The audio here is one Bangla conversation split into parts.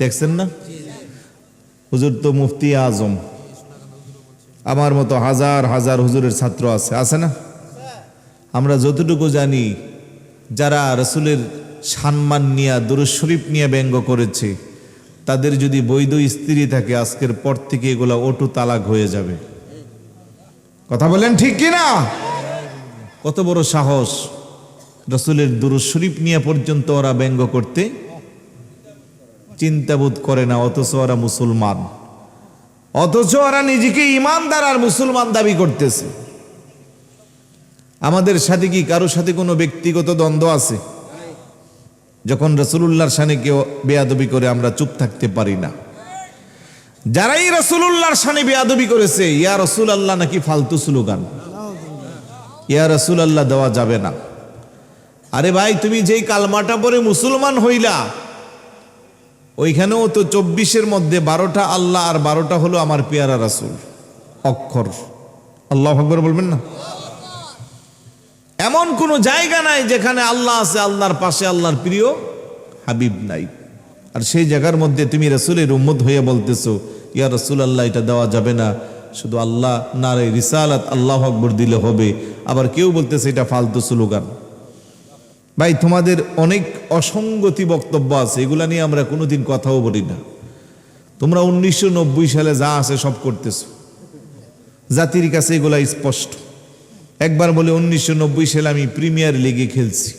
দেখছেন না? হুজুর তো মুফতি আজম। আমার মতো হাজার হাজার হুজুরের ছাত্র আছে। আছে না? আমরা যতটুকু জানি, যারা রসুলের সম্মান নিয়ে দুরুজ শরীফ নিয়ে ব্যঙ্গ করেছে, তাদের যদি বৈধ স্ত্রী থাকে, আজকের পর থেকে এগুলা অটু তালাক হয়ে যাবে। কথা বলেন ঠিক কি না? কত বড় সাহস রসুলের দুরুজ শরীফ নিয়ে পর্যন্ত ওরা ব্যঙ্গ করতে চিন্তাবোধ করে না, অথচ ওরা মুসলমান। অথচ ওরা নিজেকে ইমানদার আর মুসলমান দাবি করতেছে। আমাদের সাথে কি কারও সাথে কোনো ব্যক্তিগত দ্বন্দ্ব আছে? যখন রসুল্লাহর সানে কেউ বেয়াদবি করে, আমরা চুপ থাকতে পারি না। যারাই রসুল্লাহর সানে বেয়াদবি করেছে, ইয়া রসুল আল্লাহ নাকি ফালতু স্লোগান? ইয়া রসুল আল্লাহ দেওয়া যাবে না। আরে ভাই, তুমি যেই কালমাটা পরে মুসলমান হইলা ওইখানেও তো চব্বিশের মধ্যে বারোটা আল্লাহ আর বারোটা হলো আমার পেয়ারা রাসুল। অক্ষর। আল্লাহ আকবর বলবেন না? এমন কোনো জায়গা নাই যেখানে আল্লাহ আছে, আল্লাহর পাশে, আল্লাহর প্রিয় হাবিব নাই। আর সেই জায়গার মধ্যে তুমি রসুলের উম্মত হয়ে বলতেছো, ইয়া রসুল আল্লাহ এটা দেওয়া যাবে না। শুধু আল্লাহ, নারে রিসালাত আল্লাহ আকবর দিলে হবে। আবার কেউ বলতেছে, এটা ফালতু স্লোগান। ভাই, তোমাদের অনেক অসঙ্গতি বক্তব্য আছে, এগুলা নিয়ে আমরা কোনোদিন কথাও বলি না। তোমরা উনিশশো নব্বই সালে যা আছে সব করতেছো। জাতির কাছে এগুলা স্পষ্ট। একবার বলে উনিশশো নব্বই সালে আমি প্রিমিয়ার লিগে খেলছি।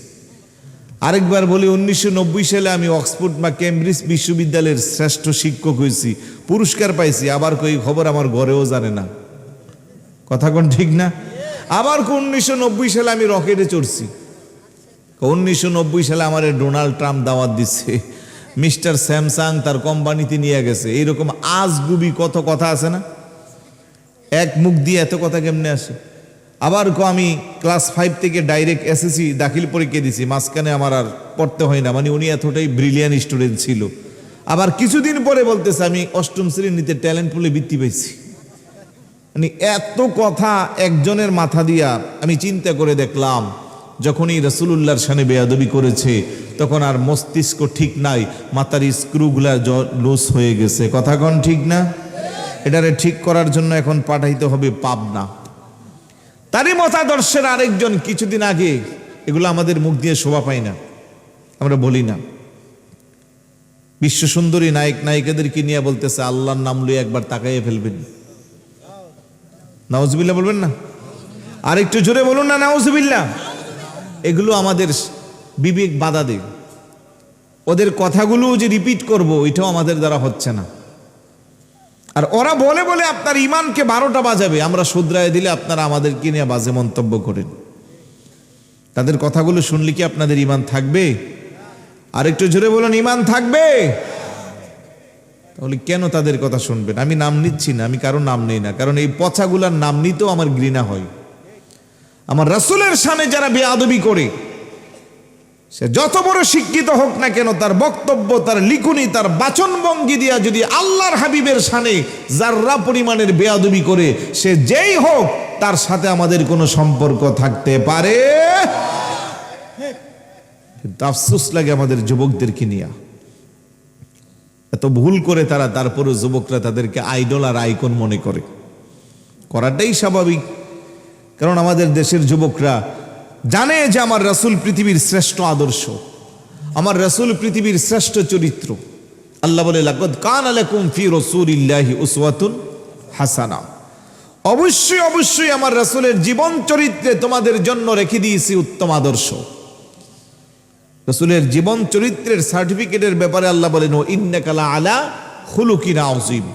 আরেকবার বলে উনিশশো নব্বই সালে আমি অক্সফোর্ড বা কেমব্রিজ বিশ্ববিদ্যালয়ের শ্রেষ্ঠ শিক্ষক হয়েছি, পুরস্কার পাইছি, আবার কই খবর আমার ঘরেও জানে না। কথা কোন ঠিক না? আবার উনিশশো নব্বই সালে আমি রকেটে চড়ছি। উনিশশো নব্বই সালে আমার ডোনাল্ড ট্রাম্প দাওয়াত দিচ্ছে। মিস্টার স্যামসাং তার কোম্পানিতে নিয়ে গেছে। এইরকম আজগুবি কত কথা আছে না? এক মুখ দিয়ে এত কথা কেমনে আসে? আবার কো আমি ক্লাস ফাইভ থেকে ডাইরেক্ট এসএসসি দাখিল পরীক্ষা দিছি মাঝখানে আমার আর পড়তে হয় না। মানে উনি এতটাই ব্রিলিয়ান স্টুডেন্ট ছিল। আবার কিছুদিন পরে বলতেছে, আমি অষ্টম শ্রেণীতে ট্যালেন্ট পুলে বৃত্তি পেয়েছি মানে এত কথা একজনের মাথা দিয়া আমি চিন্তা করে দেখলাম যখনই রসুলুল্লাহর সানে বেয়াদবি করেছে, তখন আর মস্তিষ্ক ঠিক নাই মাতার স্ক্রুগুলা লুজ হয়ে গেছে। কথা কন ঠিক না? এটারে ঠিক করার জন্য এখন পাঠাইতে হবে পাবনা। তারই মতাদর্শের আরেকজন কিছুদিন আগে, এগুলো আমাদের মুখ দিয়ে শোভা পাই না, আমরা বলি না। বিশ্ব সুন্দরী নায়ক, নায়িকাদেরকে নিয়ে বলতেছে, আল্লাহর নাম লুয়ে একবার তাকাইয়ে ফেলবেন। নাউজবিল্লা বলবেন না? আর একটু জোরে বলুন না নাউজবিল্লা এগুলো আমাদের বিবেক বাধা দেয়। ওদের কথাগুলো যে রিপিট করব ওইটাও আমাদের দ্বারা হচ্ছে না। আর ওরা বলে বলে আপনার ইমানকে বারোটা বাজাবে, আমরা শুধরায় দিলে আপনারা আমাদেরকে নিয়ে বাজে মন্তব্য করেন। তাদের কথাগুলো শুনলে কি আপনাদের ইমান থাকবে? আর একটু জোরে বলুন ইমান থাকবে? তাহলে কেন তাদের কথা শুনবেন? আমি নাম নিচ্ছি না, আমি কারও নাম নেই না, কারণ এই পচাগুলার নাম নিতেও আমার ঘৃণা হয়। আমার রাসুলের সামনে যারা বেআদবি করে, সে যত বড় শিক্ষিত হোক না কেন, তার বক্তব্য, তার লিখুনি, তার বাচন ভঙ্গি দিয়া যদি আল্লাহর হাবিবের সানে যার্রা পরিমাণের বেয়াদবি করে, সে যেই হোক, তার সাথে আমাদের কোনো সম্পর্ক থাকতে পারে। আফসোস লাগে আমাদের যুবকদেরকে নিয়ে। এত ভুল করে তারা তারপরে যুবকরা তাদেরকে আইডল আর আইকন মনে করে। করাটাই স্বাভাবিক। কারণ আমাদের দেশের যুবকরা জানে যে আমার রাসুল পৃথিবীর শ্রেষ্ঠ আদর্শ, আমার রাসুল পৃথিবীর শ্রেষ্ঠ চরিত্র। আল্লাহ বলে, লাকদ কান আলাকুম ফি রসুলিল্লাহি উসওয়াতুন হাসানা। অবশ্যই অবশ্যই আমার রাসুলের জীবন চরিত্রে তোমাদের জন্য রেখে দিয়েছি উত্তম আদর্শ। রসুলের জীবন চরিত্রের সার্টিফিকেটের ব্যাপারে আল্লাহ বলেন, ও ইন্নাকালা আলা হুলুকিনা আজিম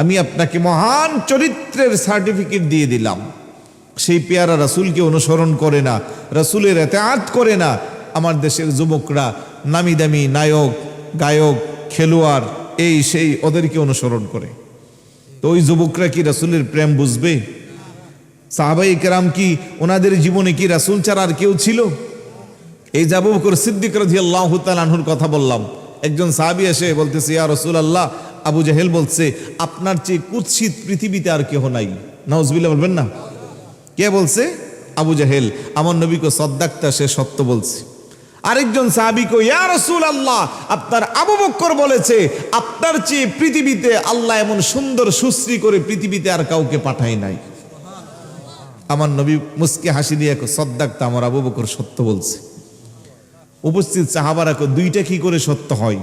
আমি আপনাকে মহান চরিত্রের সার্টিফিকেট দিয়ে দিলাম। সেই পেয়ারা রাসুলকে অনুসরণ করে না, রাসুলের এতেআত করে না। আমার দেশের যুবকরা নামি দামি নায়ক, গায়ক, খেলোয়াড়, এই সেই ওদেরকে অনুসরণ করে। তো ওই যুবকরা কি রাসুলের প্রেম বুঝবে? সাহাবাই কেরাম কি ওনাদের জীবনে কি রাসুল ছাড়া আর কেউ ছিল? এই যাবু বকর সিদ্দিক রাজি আল্লাহ আনহুর কথা বললাম। একজন সাহাবি এসে বলতেছে, ইয়া রসুল আল্লাহ আবু জাহেল বলছে, আপনার চেয়ে কুৎসিত পৃথিবীতে আর কেহ নাই। নাউজবিল্লা বলবেন না? কে বলছে? আবু জাহেল। আমার নবীকে সদ্দাক্তা সে সত্য বলছে। আরেকজন সাহাবি ইয়া রসুল আল্লাহ আপনার আবু বক্কর বলেছে আপনার চেয়ে পৃথিবীতে আল্লাহ এমন সুন্দর সুশ্রী করে পৃথিবীতে আর কাউকে পাঠায় নাই। আমার নবী মুস্কি হাসি দিয়ে সদ্দাকটা আমার আবু বকর সত্য বলছে। উপস্থিত সাহাবারা কো, দুইটা কি করে সত্য হয়?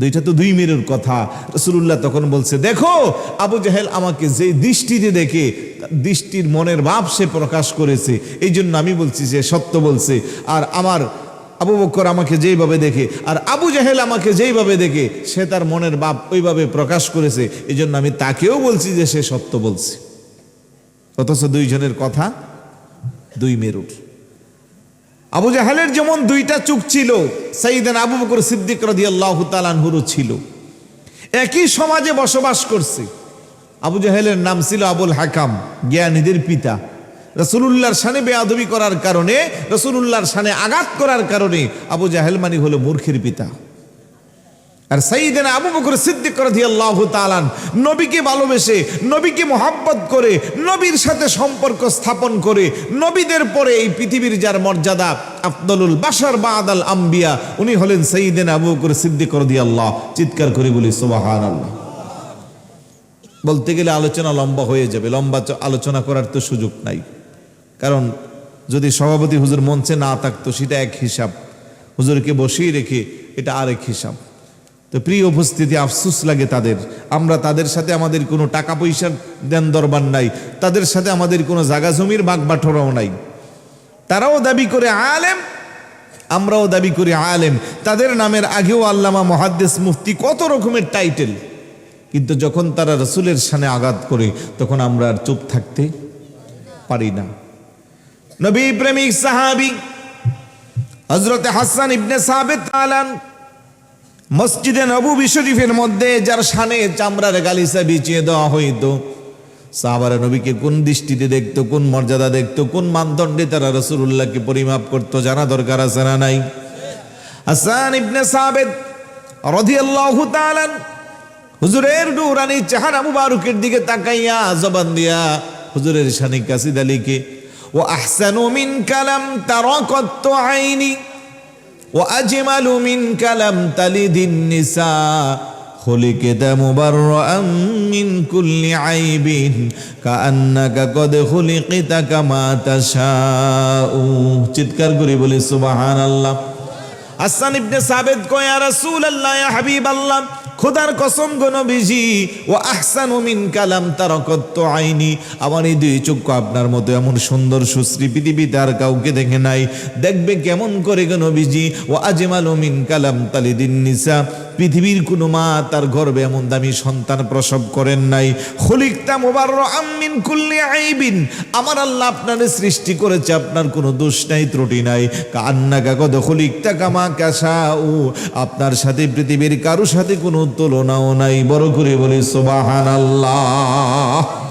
দুইটা তো দুই মেরুর কথা। রসুল্লাহ তখন বলছে, দেখো, আবু জাহেল আমাকে যে দৃষ্টিতে দেখে দৃষ্টির মনের ভাব সে প্রকাশ করেছে। এই জন্য আমি বলছি যে, সত্য বলছে। আর আমার আবু বক্কর আমাকে যেইভাবে দেখে, আর আবু জাহেল আমাকে যেইভাবে দেখে, সে তার মনের ভাব ওইভাবে প্রকাশ করেছে। এই জন্য আমি তাকেও বলছি যে, সে সত্য বলছে। অথচ দুইজনের কথা দুই মেরুর আবু জাহালের যেমন দুইটা চুক ছিল সাইদেন আবু বকর সিদ্দিক রাহু আল্লাহ তালানহুরও ছিল। একই সমাজে বসবাস করছে। আবু জাহেলের নাম ছিল আবুল হাকাম, জ্ঞানীদের পিতা। রসুলুল্লাহর সানে বেয়াদবি করার কারণে, রসুলুল্লাহর সানে আঘাত করার কারণে আবু জাহেল মানি হলো মূর্খের পিতা। আর সাইদেনা আবু বকর সিদ্দিক রাদিয়াল্লাহু তালান নবীকে ভালোবেসে, নবীকে মোহাব্বত করে, নবীর সাথে সম্পর্ক স্থাপন করে, নবীদের পরে এই পৃথিবীর যার মর্যাদা, আফদলুল বাশার বাদাল আম্বিয়া, উনি হলেন সাইদেনা আবু বকর সিদ্দিক রাদিয়াল্লাহ। চিৎকার করে বলি, সুবহানাল্লাহ। বলতে গেলে আলোচনা লম্বা হয়ে যাবে, লম্বা আলোচনা করার তো সুযোগ নাই। কারণ যদি সভাপতি হুজুর মঞ্চে না থাকতো, সেটা এক হিসাব। হুজুরকে বসিয়ে রেখে এটা আরেক হিসাব। তো প্রিয় উপস্থিতি, আফসুস লাগে তাদের। আমরা তাদের সাথে আমাদের কোনো টাকা পয়সার দেন দরবার নাই। তাদের সাথে আমাদের কোনো জাগা জমির বাগ বাঠরাও নাই। তারাও দাবি করে আলেম, আমরাও দাবি করি আলেম। তাদের নামের আগেও আল্লামা মহাদ্দেস মুফতি কত রকমের টাইটেল। কিন্তু যখন তারা রসুলের সানে আঘাত করে, তখন আমরা আর চুপ থাকতে পারি না। নবী প্রেমিক সাহাবি হজরতে হাসান ইবনে সাবেত আলান মসজিদে নবী শরীফের মধ্যে যার শানে চামড়ার গালিসা বিছিয়ে দেওয়া হইতো। সাহাবারা নবীকে কোন দৃষ্টিতে দেখতো, কোন মর্যাদা দেখতো, কোন মানদণ্ডে তারা রসুল্লাহকে পরিমাপ করতো জানা দরকার আছে না নাই? হাসান ইবনে সাবেদ রাদিয়াল্লাহু তাআলা হুজুরের নুরানি চেহারা মুবারকের দিকে তাকাইয়া জবান দিয়া হুজুরের শানে কাসিদা লিখে ও আহসানু মিন কালাম তারাকাত আইনি وأجمل منك لم تلد النساء خلقت مبرأ من كل عيب كأنك قد خلقت كما تشاء চিৎকার করে বলি সুবহান আল্লাহ হাসান ইবনে সাবেদ কয়া রাসূল আল্লাহ হাবিব আল্লাহ খোদার কসম গো নবীজি ও আহসানু মিন কালাম তারকত্ব আইনি। আমার এই দুই চক্ষু আপনার মতো এমন সুন্দর, সুশ্রী পৃথিবীতে আর কাউকে দেখে নাই। দেখবে কেমন করে গো নবীজি ও আজমালু মিন কালাম তালিদিন নিসা। পৃথিবীর কোন মা তার গর্বে এমন দামি সন্তান প্রসব করেন নাই। খলিকতা মোবার আমিন কুল্লি আইবিন। আমার আল্লাহ আপনার সৃষ্টি করেছে, আপনার কোনো দোষ নাই, ত্রুটি নাই। কান্না কাকদ খলিকতা কামা কাসা ও আপনার সাথে পৃথিবীর কারও সাথে কোনো তুলনাও নাই। বড় করে বলি সোবাহান আল্লাহ